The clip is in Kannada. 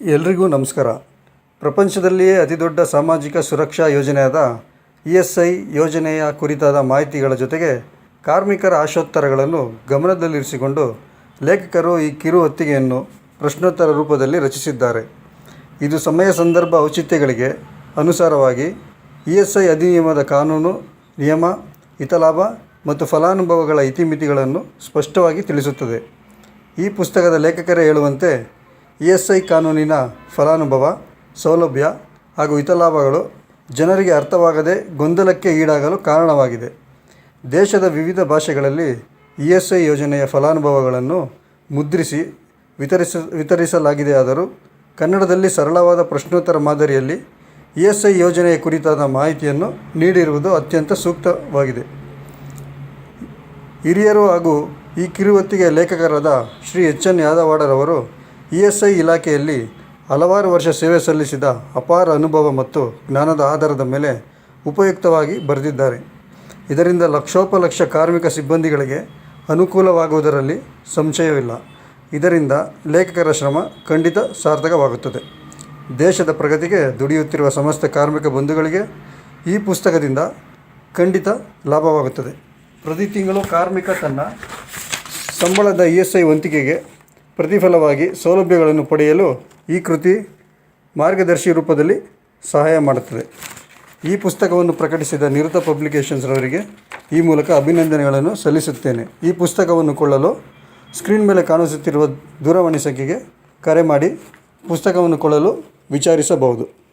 ಎಲ್ರಿಗೂ ನಮಸ್ಕಾರ. ಪ್ರಪಂಚದಲ್ಲಿಯೇ ಅತಿದೊಡ್ಡ ಸಾಮಾಜಿಕ ಸುರಕ್ಷಾ ಯೋಜನೆಯಾದ ಇ ಎಸ್ ಐ ಯೋಜನೆಯ ಕುರಿತಾದ ಮಾಹಿತಿಗಳ ಜೊತೆಗೆ ಕಾರ್ಮಿಕರ ಆಶೋತ್ತರಗಳನ್ನು ಗಮನದಲ್ಲಿರಿಸಿಕೊಂಡು ಲೇಖಕರು ಈ ಕಿರು ಹೊತ್ತಿಗೆಯನ್ನು ಪ್ರಶ್ನೋತ್ತರ ರೂಪದಲ್ಲಿ ರಚಿಸಿದ್ದಾರೆ. ಇದು ಸಮಯ ಸಂದರ್ಭ ಔಚಿತ್ಯಗಳಿಗೆ ಅನುಸಾರವಾಗಿ ಇ ಎಸ್ ಐ ಅಧಿನಿಯಮದ ಕಾನೂನು, ನಿಯಮ, ಹಿತಲಾಭ ಮತ್ತು ಫಲಾನುಭವಗಳ ಇತಿಮಿತಿಗಳನ್ನು ಸ್ಪಷ್ಟವಾಗಿ ತಿಳಿಸುತ್ತದೆ. ಈ ಪುಸ್ತಕದ ಲೇಖಕರೇ ಹೇಳುವಂತೆ ಇ ಎಸ್ ಐ ಕಾನೂನಿನ ಫಲಾನುಭವ, ಸೌಲಭ್ಯ ಹಾಗೂ ಹಿತಲಾಭಗಳು ಜನರಿಗೆ ಅರ್ಥವಾಗದೆ ಗೊಂದಲಕ್ಕೆ ಈಡಾಗಲು ಕಾರಣವಾಗಿದೆ. ದೇಶದ ವಿವಿಧ ಭಾಷೆಗಳಲ್ಲಿ ಇ ಎಸ್ ಐ ಯೋಜನೆಯ ಫಲಾನುಭವಗಳನ್ನು ಮುದ್ರಿಸಿ ವಿತರಿಸ ವಿತರಿಸಲಾಗಿದೆಯಾದರೂ ಕನ್ನಡದಲ್ಲಿ ಸರಳವಾದ ಪ್ರಶ್ನೋತ್ತರ ಮಾದರಿಯಲ್ಲಿ ಇ ಎಸ್ ಐ ಯೋಜನೆಯ ಕುರಿತಾದ ಮಾಹಿತಿಯನ್ನು ನೀಡಿರುವುದು ಅತ್ಯಂತ ಸೂಕ್ತವಾಗಿದೆ. ಹಿರಿಯರು ಹಾಗೂ ಈ ಕಿರುವತ್ತಿಗೆ ಲೇಖಕರಾದ ಶ್ರೀ ಎಚ್ ಎನ್ ಯಾದವಾಡರವರು ಇ ಎಸ್ ಐ ಇಲಾಖೆಯಲ್ಲಿ ಹಲವಾರು ವರ್ಷ ಸೇವೆ ಸಲ್ಲಿಸಿದ ಅಪಾರ ಅನುಭವ ಮತ್ತು ಜ್ಞಾನದ ಆಧಾರದ ಮೇಲೆ ಉಪಯುಕ್ತವಾಗಿ ಬರೆದಿದ್ದಾರೆ. ಇದರಿಂದ ಲಕ್ಷೋಪಲಕ್ಷ ಕಾರ್ಮಿಕ ಸಿಬ್ಬಂದಿಗಳಿಗೆ ಅನುಕೂಲವಾಗುವುದರಲ್ಲಿ ಸಂಶಯವಿಲ್ಲ. ಇದರಿಂದ ಲೇಖಕರ ಶ್ರಮ ಖಂಡಿತ ಸಾರ್ಥಕವಾಗುತ್ತದೆ. ದೇಶದ ಪ್ರಗತಿಗೆ ದುಡಿಯುತ್ತಿರುವ ಸಮಸ್ತ ಕಾರ್ಮಿಕ ಬಂಧುಗಳಿಗೆ ಈ ಪುಸ್ತಕದಿಂದ ಖಂಡಿತ ಲಾಭವಾಗುತ್ತದೆ. ಪ್ರತಿ ತಿಂಗಳು ಕಾರ್ಮಿಕ ತನ್ನ ಸಂಬಳದ ಇ ಎಸ್ ಐ ವಂತಿಕೆಗೆ ಪ್ರತಿಫಲವಾಗಿ ಸೌಲಭ್ಯಗಳನ್ನು ಪಡೆಯಲು ಈ ಕೃತಿ ಮಾರ್ಗದರ್ಶಿ ರೂಪದಲ್ಲಿ ಸಹಾಯ ಮಾಡುತ್ತದೆ. ಈ ಪುಸ್ತಕವನ್ನು ಪ್ರಕಟಿಸಿದ ನಿರತ ಪಬ್ಲಿಕೇಶನ್ಸ್ರವರಿಗೆ ಈ ಮೂಲಕ ಅಭಿನಂದನೆಗಳನ್ನು ಸಲ್ಲಿಸುತ್ತೇನೆ. ಈ ಪುಸ್ತಕವನ್ನು ಕೊಳ್ಳಲು ಸ್ಕ್ರೀನ್ ಮೇಲೆ ಕಾಣಿಸುತ್ತಿರುವ ದೂರವಾಣಿ ಸಂಖ್ಯೆಗೆ ಕರೆ ಮಾಡಿ ಪುಸ್ತಕವನ್ನು ಕೊಳ್ಳಲು ವಿಚಾರಿಸಬಹುದು.